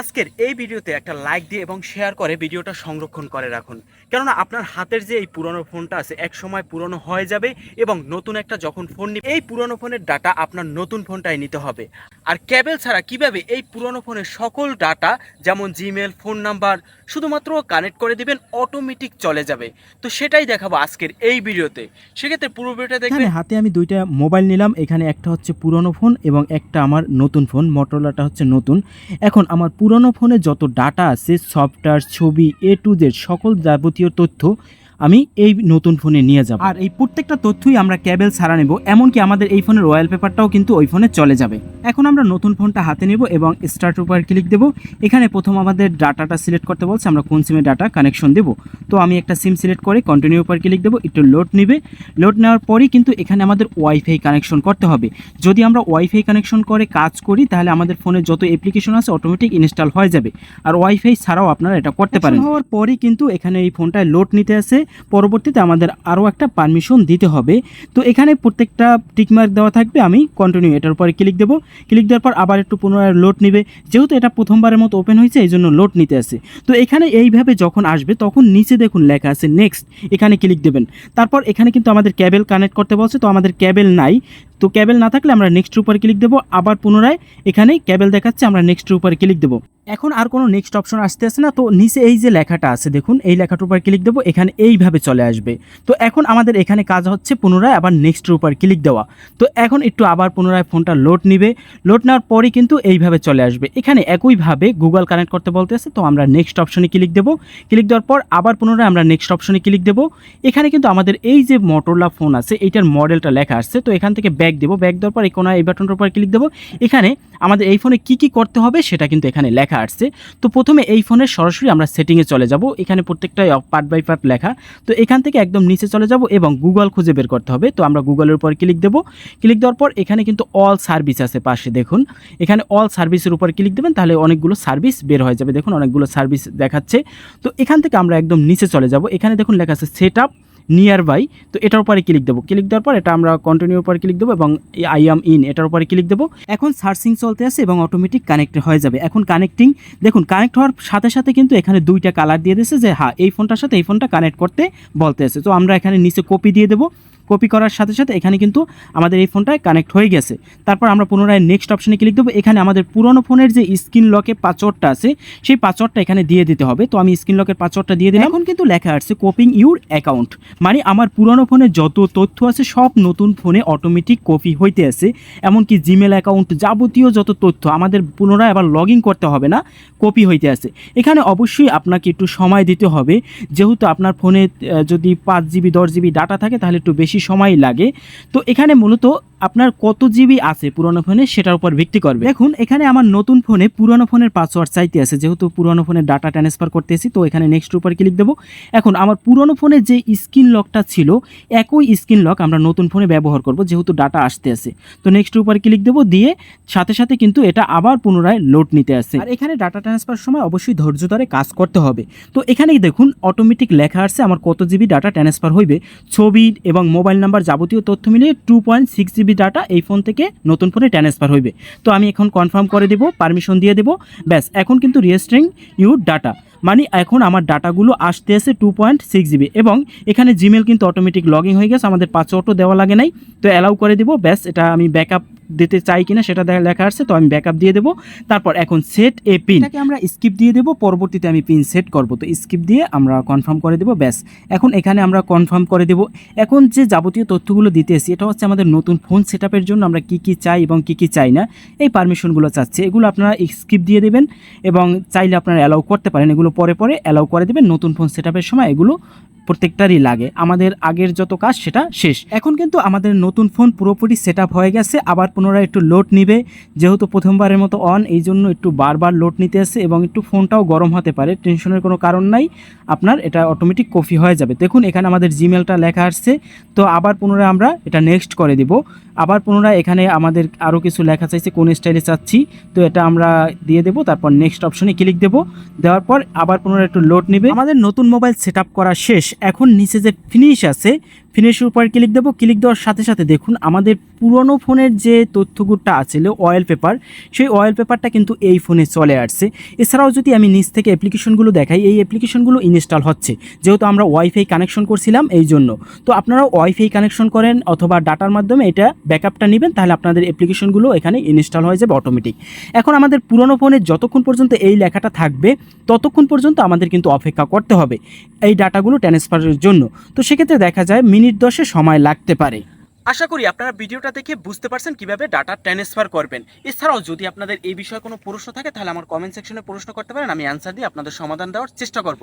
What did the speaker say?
আজকের এই ভিডিওতে একটা লাইক দিয়ে এবং শেয়ার করে ভিডিওটা সংরক্ষণ করে রাখুন। কেননা আপনার হাতের যে এই পুরনো ফোনটা আছে এক সময় পুরনো হয়ে যাবে এবং নতুন একটা যখন ফোন নিবে, এই পুরনো ফোনের ডাটা আপনার নতুন ফোনটাই নিতে হবে। আর ক্যাবেল ছাড়া কীভাবে এই পুরনো ফোনের সকল ডাটা যেমন জিমেল ফোন নাম্বার শুধুমাত্র কানেক্ট করে দিবেন অটোমেটিক চলে যাবে। তো সেটাই দেখাবো আজকের এই ভিডিওতে। সেক্ষেত্রে পুরো ভিডিওটা দেখবেন হাতে আমি দুইটা মোবাইল নিলাম, এখানে একটা হচ্ছে পুরনো ফোন এবং একটা আমার নতুন ফোন মোটরলাটা হচ্ছে নতুন। এখন আমার পুরনো ফোনে যত ডাটা আছে সফটওয়্যার ছবি এ টু জেড সকল যাবতীয় তথ্য আমি এই নতুন ফোনে নিয়ে যাব। আর এই প্রত্যেকটা তথ্যই আমরা ক্যাবেল ছাড়া নেব এমনকি আমাদের এই ফোনের রয়্যাল পেপারটাও কিন্তু ওই ফোনে চলে যাবে। এখন আমরা নতুন ফোনটা হাতে নেব এবং স্টার্ট উপর ক্লিক দেব। এখানে প্রথম আমাদের ডাটাটা সিলেক্ট করতে বলছে আমরা কোন সিমে ডাটা কানেকশন দেব। তো আমি একটা সিম সিলেক্ট করে কন্টিনিউ উপর ক্লিক দেবো একটু লোড নেবে। লোড নেওয়ার পরেই কিন্তু এখানে আমাদের ওয়াইফাই কানেকশন করতে হবে। যদি আমরা ওয়াইফাই কানেকশন করে কাজ করি তাহলে আমাদের ফোনে যত অ্যাপ্লিকেশন আছে অটোমেটিক ইনস্টল হয়ে যাবে। আর ওয়াইফাই ছাড়াও আপনারা এটা করতে পারেন। হওয়ার পরেই কিন্তু এখানে এই ফোনটায় লোড নিতে আসে। পরবর্তীতে আমাদের আরও একটা পারমিশন দিতে হবে। তো এখানে প্রত্যেকটা টিকমার্ক দেওয়া থাকবে, আমি কন্টিনিউ এটার উপরে ক্লিক দেবো। ক্লিক দেওয়ার পর আবার একটু পুনরায় লোড নেবে। যেহেতু এটা প্রথমবারের মতো ওপেন হয়েছে, এই জন্য লোড নিতে আসে তো এখানে এইভাবে যখন আসবে, তখন নিচে দেখুন লেখা আছে নেক্সট এখানে ক্লিক দেবেন। তারপর এখানে কিন্তু আমাদের ক্যাবেল কানেক্ট করতে বলছে, তো আমাদের ক্যাবেল নাই। তো ক্যাবেল না থাকলে আমরা নেক্সট উপরে ক্লিক দেবো। আবার পুনরায় এখানে ক্যাবেল দেখাচ্ছে, আমরা নেক্সট উপরে ক্লিক দেবো। এখন আর কোনো নেক্সট অপশন আসতে আসে না। তো নিচে এই যে লেখাটা আছে, দেখুন, এই লেখাটার উপর ক্লিক দেবো, এখানে এইভাবে চলে আসবে। তো এখন আমাদের এখানে কাজ হচ্ছে পুনরায় আবার নেক্সটের উপর ক্লিক দেওয়া। তো এখন একটু আবার পুনরায় ফোনটা লোড নিবে। লোড নেওয়ার পরই কিন্তু এইভাবে চলে আসবে। এখানে একইভাবে গুগল কানেক্ট করতে বলতে আছে তো আমরা নেক্সট অপশনে ক্লিক দেবো। ক্লিক দেওয়ার পর আবার পুনরায় আমরা নেক্সট অপশনে ক্লিক দেবো। এখানে কিন্তু আমাদের এই যে মোটরলা ফোন আছে এইটার মডেলটা লেখা আসছে তো এখান থেকে ব্যাক দেবো ব্যাক দেওয়ার পর এই কোনো এই বাটনটার উপর ক্লিক দেবো। এখানে আমাদের এই ফোনে কি কি করতে হবে সেটা কিন্তু এখানে লেখা আসছে। তো প্রথমে এই ফোনের সরাসরি আমরা সেটিংয়ে চলে যাব। এখানে প্রত্যেকটাই পার্ট বাই পার্ট লেখা। তো এখান থেকে একদম নিচে চলে যাব এবং গুগল খুঁজে বের করতে হবে। তো আমরা গুগলের উপর ক্লিক দেবো। ক্লিক দেওয়ার পর এখানে কিন্তু অল সার্ভিস আছে পাশে, দেখুন। এখানে অল সার্ভিসের উপর ক্লিক দেবেন, তাহলে অনেকগুলো সার্ভিস বের হয়ে যাবে। দেখুন, অনেকগুলো সার্ভিস দেখাচ্ছে। তো এখান থেকে আমরা একদম নিচে চলে যাব। এখানে দেখুন লেখা আছে সেট আপ নিয়ার বাই তো এটার উপরে ক্লিক দেবো। ক্লিক দেওয়ার পর এটা আমরা কন্টিনিউর উপরে ক্লিক দেবো এবং আই এম ইন এটার উপরে ক্লিক দেবো। এখন সার্চিং চলতে আছে এবং অটোমেটিক কানেক্ট হয়ে যাবে। এখন কানেক্টিং দেখুন কানেক্ট হওয়ার সাথে সাথে কিন্তু এখানে দুইটা কালার দিয়ে দিয়েছে যে হ্যাঁ এই ফোনটার সাথে এই ফোনটা কানেক্ট করতে বলতে আছে। তো আমরা এখানে নিচে কপি দিয়ে দেবো। কপি করার সাথে সাথে এখানে কিন্তু আমাদের এই ফোনটায় কানেক্ট হয়ে গেছে। তারপর আমরা পুনরায় নেক্সট অপশানে ক্লিক দেবো। এখানে আমাদের পুরনো ফোনের যে স্ক্রিন লকে পাসওয়ার্ডটা আছে, সেই পাসওয়ার্ডটা এখানে দিয়ে দিতে হবে। তো আমি স্ক্রিন লকের পাসওয়ার্ডটা দিয়ে দিলাম। এখন কিন্তু লেখা আছে কপিং ইউর অ্যাকাউন্ট মানে আমার পুরনো ফোনে যত তথ্য আছে, সব নতুন ফোনে অটোমেটিক কপি হইতে আছে। এমনকি জিমেল অ্যাকাউন্ট যাবতীয় যত তথ্য, আমাদের পুনরায় আবার লগ করতে হবে না কপি হইতে আছে। এখানে অবশ্যই আপনাকে একটু সময় দিতে হবে। যেহেতু আপনার ফোনে যদি পাঁচ জিবি দশ জিবি ডাটা থাকে, তাহলে একটু বেশি সময় লাগে। তো এখানে মূলত আপনার কত জিবি আছে পুরনো ফোনে সেটার উপর ভিত্তি করবে। দেখুন, এখানে আমার নতুন ফোনে পুরনো ফোনের পাসওয়ার্ড চাইতে আছে। যেহেতু পুরনো ফোনের ডাটা ট্রান্সফার করতেছি, তো এখানে নেক্সট উপর ক্লিক দেবো। এখন আমার পুরনো ফোনে যে স্ক্রিন লকটা ছিল, একই স্ক্রিন লক আমরা নতুন ফোনে ব্যবহার করব, যেহেতু ডাটা আসতে আছে। তো নেক্সট উপর ক্লিক দেবো, দিয়ে সাথে সাথে কিন্তু এটা আবার পুনরায় লোড নিতে আসে আর এখানে ডাটা ট্রান্সফার সময় অবশ্যই ধৈর্য ধরে কাজ করতে হবে। তো এখানেই দেখুন অটোমেটিক লেখা আসছে, আমার কত জিবি ডাটা ট্রান্সফার হইবে। ছবি এবং মোবাইল নাম্বার যাবতীয় তথ্য মিলিয়ে two point six GB data এই ফোন থেকে নতুন ফোনে ট্রান্সফার হইবে। তো আমি এখন কনফার্ম করে দেবো পারমিশন দিয়ে দেবো। ব্যাস, এখন কিন্তু রিয়েস্ট্রিং ইউর ডাটা মানে এখন আমার ডাটাগুলো আসতে আসে টু পয়েন্ট সিক্স জিবি এবং এখানে জিমেল কিন্তু অটোমেটিক লগ ইন হয়ে গেছে, আমাদের পাঁচ অটো দেওয়া লাগে নাই। তো অ্যালাউ করে দেবো, ব্যাস, এটা আমি ব্যাকআপ দিতে চাই কিনা সেটা লেখা আসছে তো আমি ব্যাকআপ দিয়ে দেবো। তারপর এখন সেট এ পিন আমরা স্কিপ দিয়ে দেবো, পরবর্তীতে আমি পিন সেট করব। তো স্কিপ দিয়ে আমরা কনফার্ম করে দেবো, ব্যাস। এখন এখানে আমরা কনফার্ম করে দেবো। এখন যে যাবতীয় তথ্যগুলো দিতে এসি এটা হচ্ছে আমাদের নতুন ফোন সেট জন্য আমরা কি কি চাই এবং কি কি চাই না। এই পারমিশনগুলো চাচ্ছে। এগুলো আপনারা স্কিপ দিয়ে দেবেন এবং চাইলে আপনারা অ্যালাউ করতে পারেন। এগুলো পরে পরে অ্যালাউ করে দেবেন। নতুন ফোন সেট সময় এগুলো প্রত্যেকটারই লাগে। আমাদের আগের যত কাজ, সেটা শেষ। এখন কিন্তু আমাদের নতুন ফোন পুরোপুরি সেট হয়ে গেছে, আবার পুনরায় একটু লোড নিবে। যেহেতু প্রথমবারের মতো অন এই জন্য একটু বারবার লোড নিতে আসে এবং একটু ফোনটাও গরম হতে পারে টেনশনের কোনো কারণ নাই। আপনার এটা অটোমেটিক কপি হয়ে যাবে। দেখুন, এখানে আমাদের জিমেলটা লেখা আসছে, তো আবার পুনরায় আমরা এটা নেক্সট করে দিব। আবার পুনরায় এখানে আমাদের আরও কিছু লেখা চাইছে, কোন স্টাইলে চাচ্ছি, তো এটা আমরা দিয়ে দেবো, তারপর নেক্সট অপশনে ক্লিক দেবো। দেওয়ার পর আবার পুনরায় একটু লোড নেবে। আমাদের নতুন মোবাইল সেট করা শেষ। এখন নিচে যে ফিনিশ আছে ফিনিশের উপর ক্লিক দেবো। ক্লিক দেওয়ার সাথে সাথে দেখুন, আমাদের পুরনো ফোনের যে তথ্যগুটটা আছিল অয়েল পেপার সেই অয়েল পেপারটা কিন্তু এই ফোনে চলে আসছে। এছাড়াও যদি আমি নিচ থেকে অ্যাপ্লিকেশনগুলো দেখাই, এই অ্যাপ্লিকেশনগুলো ইনস্টল হচ্ছে। যেহেতু আমরা ওয়াইফাই কানেকশন করছিলাম এই জন্য। তো আপনারাও ওয়াইফাই কানেকশন করেন অথবা ডাটার মাধ্যমে এটা ব্যাকআপটা নেবেন, তাহলে আপনাদের অ্যাপ্লিকেশনগুলো এখানে ইনস্টল হয়ে যাবে অটোমেটিক এখন আমাদের পুরনো ফোনে যতক্ষণ পর্যন্ত এই লেখাটা থাকবে, ততক্ষণ পর্যন্ত আমাদের কিন্তু অপেক্ষা করতে হবে এই ডাটাগুলো ট্রান্সফারের জন্য। তো সেক্ষেত্রে দেখা যায় মিনিট দশে সময় লাগতে পারে। আশা করি আপনারা ভিডিওটা দেখে বুঝতে পারছেন কীভাবে ডাটা ট্রান্সফার করবেন। এছাড়াও যদি আপনাদের এই বিষয়ে কোনো প্রশ্ন থাকে, তাহলে আমার কমেন্ট সেকশনে প্রশ্ন করতে পারেন, আমি অ্যান্সার দিয়ে আপনাদের সমাধান দেওয়ার চেষ্টা করব।